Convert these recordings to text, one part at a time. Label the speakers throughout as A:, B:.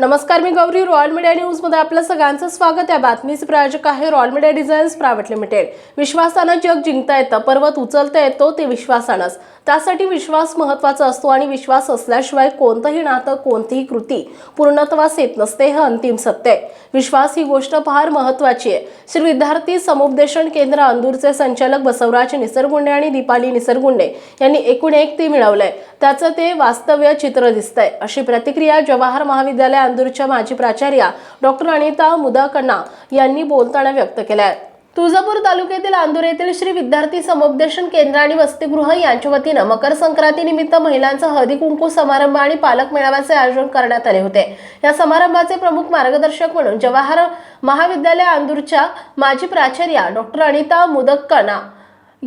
A: नमस्कार मी Gauri. Royal media न्यूजमध्ये आपलं सगळ्यांचं स्वागत. आहे बातमीचे प्रायोजक आहे royal media designs private limited. विश्वासानं जग जिंकता येतं पर्वत उचलता येतो ते विश्वासानंच. त्यासाठी विश्वास महत्त्वाचा असतो आणि विश्वास असल्याशिवाय कोणतंही नातं कोणतीही कृती पूर्णत्वास येत नसते हे अंतिम सत्य आहे. विश्वास ही गोष्ट फार महत्वाची आहे. श्री विद्यार्थी समुपदेशन केंद्र अंदूरचे संचालक बसवराज निसरगुंडे आणि दीपाली निसरगुंडे यांनी एकूण एक ते मिळवलंय. त्याचं ते वास्तव्य चित्र दिसतंय. अशी प्रतिक्रिया जवाहर महाविद्यालय अंदूरच्या माजी प्राचार्या डॉक्टर अनिता मुदाकणा यांनी बोलताना व्यक्त केल्या. आहे तुळजापूर तालुक्यातील आंदूर येथील श्री विद्यार्थी समुपदेशन केंद्र आणि वसतिगृह यांच्या वतीनं मकर संक्रांती निमित्त महिलांचा हळदी कुंकू समारंभ आणि पालक मेळाव्याचे आयोजन करण्यात आले होते. या समारंभाचे प्रमुख मार्गदर्शक म्हणून जवाहर महाविद्यालय आंदूरच्या माजी प्राचार्या डॉक्टर अनिता मुदक्काना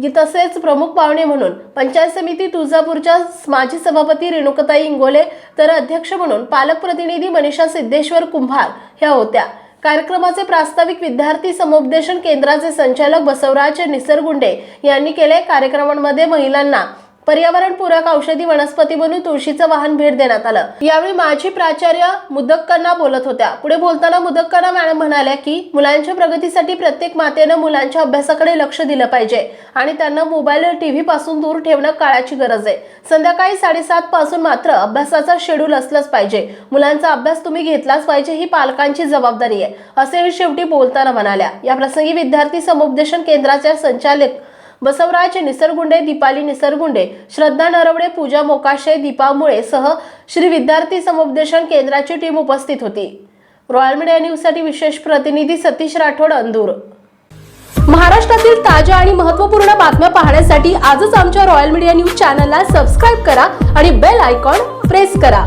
A: तसेच प्रमुख पाहुणे म्हणून पंचायत समिती तुळजापूरच्या माजी सभापती रेणुकताई इंगोले तर अध्यक्ष म्हणून पालक प्रतिनिधी मनीषा सिद्धेश्वर कुंभार ह्या होत्या. कार्यक्रमाचे प्रास्ताविक विद्यार्थी समुपदेशन केंद्राचे संचालक बसवराज निसरगुंडे यांनी केले कार्यक्रमांमध्ये महिलांना पर्यावरणपूरक औषधी वनस्पती म्हणून तुळशीचं वाहन भेट देण्यात आलं. यावेळी माजी प्राचार्य मुदक्कांना बोलत होत्या. पुढे बोलताना मुदक्कांना मॅडम म्हणाल्या की मुलांच्या प्रगतीसाठी प्रत्येक मातेनं मुलांच्या अभ्यासाकडे लक्ष दिलं पाहिजे आणि त्यांना मोबाईल टीव्ही पासून दूर ठेवणं काळाची गरज आहे. संध्याकाळी साडेसात पासून मात्र अभ्यासाचा शेड्यूल असलंच पाहिजे. मुलांचा अभ्यास तुम्ही घेतलाच पाहिजे ही पालकांची जबाबदारी आहे असे शेवटी बोलताना म्हणाल्या. या प्रसंगी विद्यार्थी समुपदेशन केंद्राच्या संचालक बसवराज निसरगुंडे दीपाली निसरगुंडे श्रद्धा नरवडे पूजा मोकाशे दीपा मुळे सह श्री विद्यार्थी समुपदेशन केंद्राची टीम उपस्थित होती. रॉयल मीडिया न्यूजसाठी विशेष प्रतिनिधी सतीश राठोड अंदूर. महाराष्ट्रातील ताज्या आणि महत्त्वपूर्ण बातम्या पाहण्यासाठी आजच आमच्या रॉयल मीडिया न्यूज चॅनलला सबस्क्राईब करा आणि बेल आयकॉन प्रेस करा.